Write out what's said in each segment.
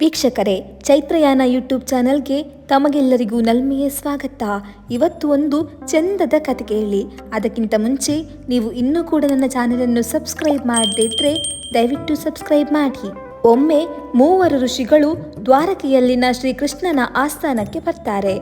ವೀಕ್ಷಕರೇ, ಚೈತ್ರಯಾನ ಯೂಟ್ಯೂಬ್ ಚಾನಲ್ಗೆ ತಮಗೆಲ್ಲರಿಗೂ ನಲ್ಮೆಯ ಸ್ವಾಗತ. ಇವತ್ತು ಒಂದು ಚಂದದ ಕತೆ ಕೇಳಿ. ಅದಕ್ಕಿಂತ ಮುಂಚೆ ನೀವು ಇನ್ನೂ ಕೂಡ ನನ್ನ ಚಾನಲನ್ನು ಸಬ್ಸ್ಕ್ರೈಬ್ ಮಾಡದೇ ಇದ್ರೆ ದಯವಿಟ್ಟು ಸಬ್ಸ್ಕ್ರೈಬ್ ಮಾಡಿ. ಒಮ್ಮೆ ಮೂವರು ಋಷಿಗಳು ದ್ವಾರಕೆಯಲ್ಲಿನ ಶ್ರೀಕೃಷ್ಣನ ಆಸ್ಥಾನಕ್ಕೆ ಬರ್ತಾರೆ.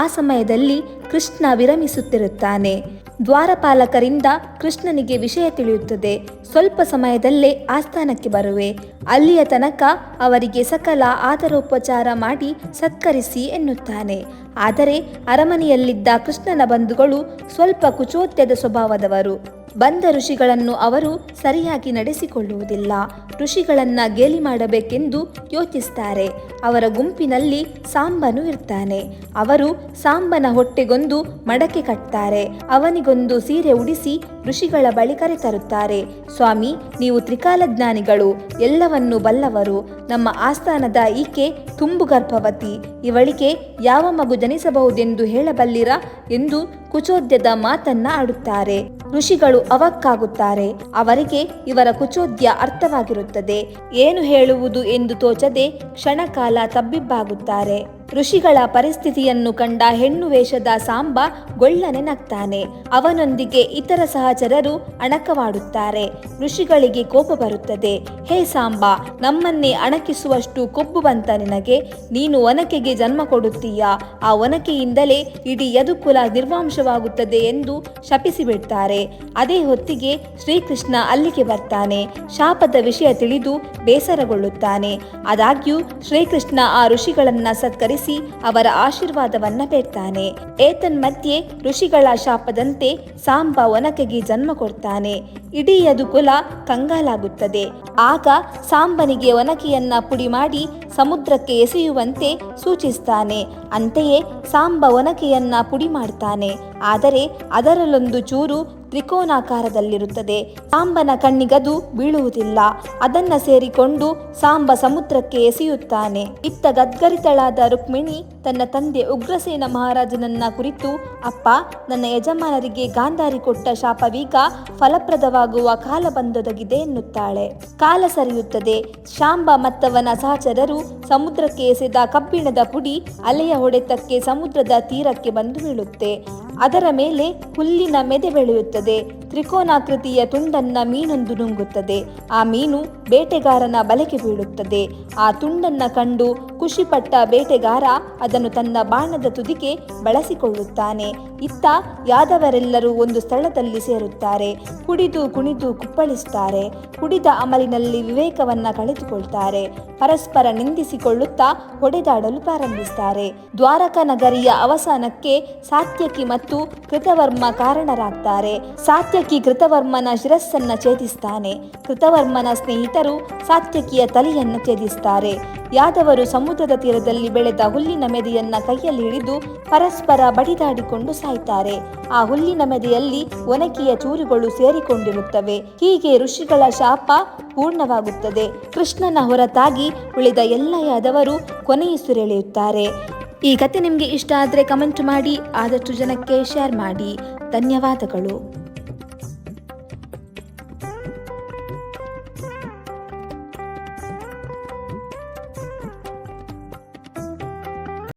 ಆ ಸಮಯದಲ್ಲಿ ಕೃಷ್ಣ ವಿರಮಿಸುತ್ತಿರುತ್ತಾನೆ. ದ್ವಾರಪಾಲಕರಿಂದ ಕೃಷ್ಣನಿಗೆ ವಿಷಯ ತಿಳಿಯುತ್ತದೆ. ಸ್ವಲ್ಪ ಸಮಯದಲ್ಲೇ ಆಸ್ಥಾನಕ್ಕೆ ಬರುವೆ. ಅಲ್ಲಿಯ ತನಕ ಅವರಿಗೆ ಸಕಲ ಆದರೋಪಚಾರ ಮಾಡಿ ಸತ್ಕರಿಸಿ ಎನ್ನುತ್ತಾನೆ. ಆದರೆ ಅರಮನೆಯಲ್ಲಿದ್ದ ಕೃಷ್ಣನ ಬಂಧುಗಳು ಸ್ವಲ್ಪ ಕುಚೋತ್ಯದ ಸ್ವಭಾವದವರು. ಬಂದ ಋಷಿಗಳನ್ನು ಅವರು ಸರಿಯಾಗಿ ನಡೆಸಿಕೊಳ್ಳುವುದಿಲ್ಲ. ಋಷಿಗಳನ್ನ ಗೇಲಿ ಮಾಡಬೇಕೆಂದು ಯೋಚಿಸ್ತಾರೆ. ಅವರ ಗುಂಪಿನಲ್ಲಿ ಸಾಂಬನು ಇರ್ತಾನೆ. ಅವರು ಸಾಂಬನ ಹೊಟ್ಟೆಗೊಂದು ಮಡಕೆ ಕಟ್ತಾರೆ. ಅವನಿಗೊಂದು ಸೀರೆ ಉಡಿಸಿ ಋಷಿಗಳ ಬಳಿ ಕರೆತರುತ್ತಾರೆ. ಸ್ವಾಮಿ, ನೀವು ತ್ರಿಕಾಲಜ್ಞಾನಿಗಳು, ಎಲ್ಲವನ್ನೂ ಬಲ್ಲವರು. ನಮ್ಮ ಆಸ್ಥಾನದ ಈಕೆ ತುಂಬು ಗರ್ಭವತಿ. ಇವಳಿಗೆ ಯಾವ ಮಗು ಜನಿಸಬಹುದೆಂದು ಹೇಳಬಲ್ಲಿರಾ ಎಂದು ಕುಚೋದ್ಯದ ಮಾತನ್ನ ಆಡುತ್ತಾರೆ. ಋಷಿಗಳು ಅವಕ್ಕಾಗುತ್ತಾರೆ. ಅವರಿಗೆ ಇವರ ಕುಚೋದ್ಯ ಅರ್ಥವಾಗಿರುತ್ತದೆ. ಏನು ಹೇಳುವುದು ಎಂದು ತೋಚದೆ ಕ್ಷಣಕಾಲ ತಬ್ಬಿಬ್ಬಾಗುತ್ತಾರೆ. ಋಷಿಗಳ ಪರಿಸ್ಥಿತಿಯನ್ನು ಕಂಡ ಹೆಣ್ಣು ವೇಷದ ಸಾಂಬ ಗೊಳ್ಳನೆ ನಗ್ತಾನೆ. ಅವನೊಂದಿಗೆ ಇತರ ಸಹಚರರು ಅಣಕವಾಡುತ್ತಾರೆ. ಋಷಿಗಳಿಗೆ ಕೋಪ ಬರುತ್ತದೆ. ಹೇ ಸಾಂಬ, ನಮ್ಮನ್ನೇ ಅಣಕಿಸುವಷ್ಟು ಕೊಬ್ಬು ಬಂತ ನಿನಗೆ. ನೀನು ಒನಕೆಗೆ ಜನ್ಮ ಕೊಡುತ್ತೀಯಾ. ಆ ಒನಕೆಯಿಂದಲೇ ಇಡೀ ಯದುಕುಲ ನಿರ್ವಾಂಶವಾಗುತ್ತದೆ ಎಂದು ಶಪಿಸಿಬಿಡ್ತಾರೆ. ಅದೇ ಹೊತ್ತಿಗೆ ಶ್ರೀಕೃಷ್ಣ ಅಲ್ಲಿಗೆ ಬರ್ತಾನೆ. ಶಾಪದ ವಿಷಯ ತಿಳಿದು ಬೇಸರಗೊಳ್ಳುತ್ತಾನೆ. ಆದಾಗ್ಯೂ ಶ್ರೀಕೃಷ್ಣ ಆ ಋಷಿಗಳನ್ನ ಸತ್ಕರಿಸಿ ಅವರ ಆಶೀರ್ವಾದವನ್ನ ಬೇಡ್ತಾನೆ ಏತನ್ಮಧ್ಯೆ ಋಷಿಗಳ ಶಾಪದಂತೆ ಸಾಂಬ ಒನಕೆಗೆ ಜನ್ಮ ಕೊಡ್ತಾನೆ. ಇಡೀ ಯದುಕುಲ ಕಂಗಾಲಾಗುತ್ತದೆ. ಆಗ ಸಾಂಬನಿಗೆ ಒನಕೆಯನ್ನ ಪುಡಿ ಮಾಡಿ ಸಮುದ್ರಕ್ಕೆ ಎಸೆಯುವಂತೆ ಸೂಚಿಸ್ತಾನೆ. ಅಂತೆಯೇ ಸಾಂಬ ಒನಕೆಯನ್ನ ಪುಡಿ ಮಾಡ್ತಾನೆ. ಆದರೆ ಅದರಲ್ಲೊಂದು ಚೂರು ತ್ರಿಕೋನಾಕಾರದಲ್ಲಿರುತ್ತದೆ. ಸಾಂಬನ ಕಣ್ಣಿಗದು ಬೀಳುವುದಿಲ್ಲ. ಅದನ್ನ ಸೇರಿಕೊಂಡು ಸಾಂಬ ಸಮುದ್ರಕ್ಕೆ ಎಸೆಯುತ್ತಾನೆ. ಇತ್ತ ಗದ್ಗರಿತಳಾದ ರುಕ್ಮಿಣಿ ತನ್ನ ತಂದೆ ಉಗ್ರಸೇನ ಮಹಾರಾಜನನ್ನ ಕುರಿತು, ಅಪ್ಪ, ನನ್ನ ಯಜಮಾನರಿಗೆ ಗಾಂಧಾರಿ ಕೊಟ್ಟ ಶಾಪವೀಗ ಫಲಪ್ರದವಾಗುವ ಕಾಲ ಬಂದೊದಗಿದೆ ಎನ್ನುತ್ತಾಳೆ. ಕಾಲ ಸರಿಯುತ್ತದೆ. ಶಾಂಬ ಮತ್ತವನ ಸಹಚರರು ಸಮುದ್ರಕ್ಕೆ ಎಸೆದ ಕಬ್ಬಿಣದ ಪುಡಿ ಅಲೆಯ ಹೊಡೆತಕ್ಕೆ ಸಮುದ್ರದ ತೀರಕ್ಕೆ ಬಂದು ಬೀಳುತ್ತೆ. ಅದರ ಮೇಲೆ ಹುಲ್ಲಿನ ಮೆದೆ ಬೆಳೆಯುತ್ತದೆ. ತ್ರಿಕೋನಾಕೃತಿಯ ತುಂಡನ್ನ ಮೀನೊಂದು ನುಂಗುತ್ತದೆ. ಆ ಮೀನು ಬೇಟೆಗಾರನ ಬಲೆಗೆ ಬೀಳುತ್ತದೆ. ಆ ತುಂಡನ್ನ ಕಂಡು ಖುಷಿಪಟ್ಟ ಬೇಟೆಗಾರ ಅದನ್ನು ತನ್ನ ಬಾಣದ ತುದಿಗೆ ಬಳಸಿಕೊಳ್ಳುತ್ತಾನೆ. ಇತ್ತ ಯಾದವರೆಲ್ಲರೂ ಒಂದು ಸ್ಥಳದಲ್ಲಿ ಸೇರುತ್ತಾರೆ. ಕುಡಿದು ಕುಣಿದು ಕುಪ್ಪಳಿಸುತ್ತಾರೆ. ಕುಡಿದ ಅಮಲಿನಲ್ಲಿ ವಿವೇಕವನ್ನ ಕಳೆದುಕೊಳ್ತಾರೆ. ಪರಸ್ಪರ ನಿಂದಿಸಿಕೊಳ್ಳುತ್ತಾ ಹೊಡೆದಾಡಲು ಪ್ರಾರಂಭಿಸುತ್ತಾರೆ. ದ್ವಾರಕ ನಗರಿಯ ಅವಸಾನಕ್ಕೆ ಸಾತ್ಯಕಿ ಮತ್ತು ಕೃತವರ್ಮ ಕಾರಣರಾಗ್ತಾರೆ. ಸಾತ್ಯಕಿ ಕೃತವರ್ಮನ ಶಿರಸ್ಸನ್ನ ಛೇದಿಸ್ತಾನೆ ಕೃತವರ್ಮನ ಸ್ನೇಹಿತರು ಸಾತ್ಯಕಿಯ ತಲೆಯನ್ನು ಛೇದಿಸ್ತಾರೆ ಯಾದವರು ಸಮುದ್ರದ ತೀರದಲ್ಲಿ ಬೆಳೆದ ಹುಲ್ಲಿನ ಮೆದೆಯನ್ನ ಕೈಯಲ್ಲಿ ಹಿಡಿದು ಪರಸ್ಪರ ಬಡಿದಾಡಿಕೊಂಡು ಸಾಯ್ತಾರೆ. ಆ ಹುಲ್ಲಿನ ಮೆದೆಯಲ್ಲಿ ಒನಕೆಯ ಚೂರುಗಳು ಸೇರಿಕೊಂಡಿರುತ್ತವೆ. ಹೀಗೆ ಋಷಿಗಳ ಶಾಪ ಪೂರ್ಣವಾಗುತ್ತದೆ. ಕೃಷ್ಣನ ಹೊರತಾಗಿ ಉಳಿದ ಎಲ್ಲ ಯಾದವರು ಕೊನೆಯುಸಿರೆಳೆಯುತ್ತಾರೆ ಈ ಕತೆ ನಿಮಗೆ ಇಷ್ಟ ಆದರೆ ಕಮೆಂಟ್ ಮಾಡಿ, ಆದಷ್ಟು ಜನಕ್ಕೆ ಶೇರ್ ಮಾಡಿ. ಧನ್ಯವಾದಗಳು.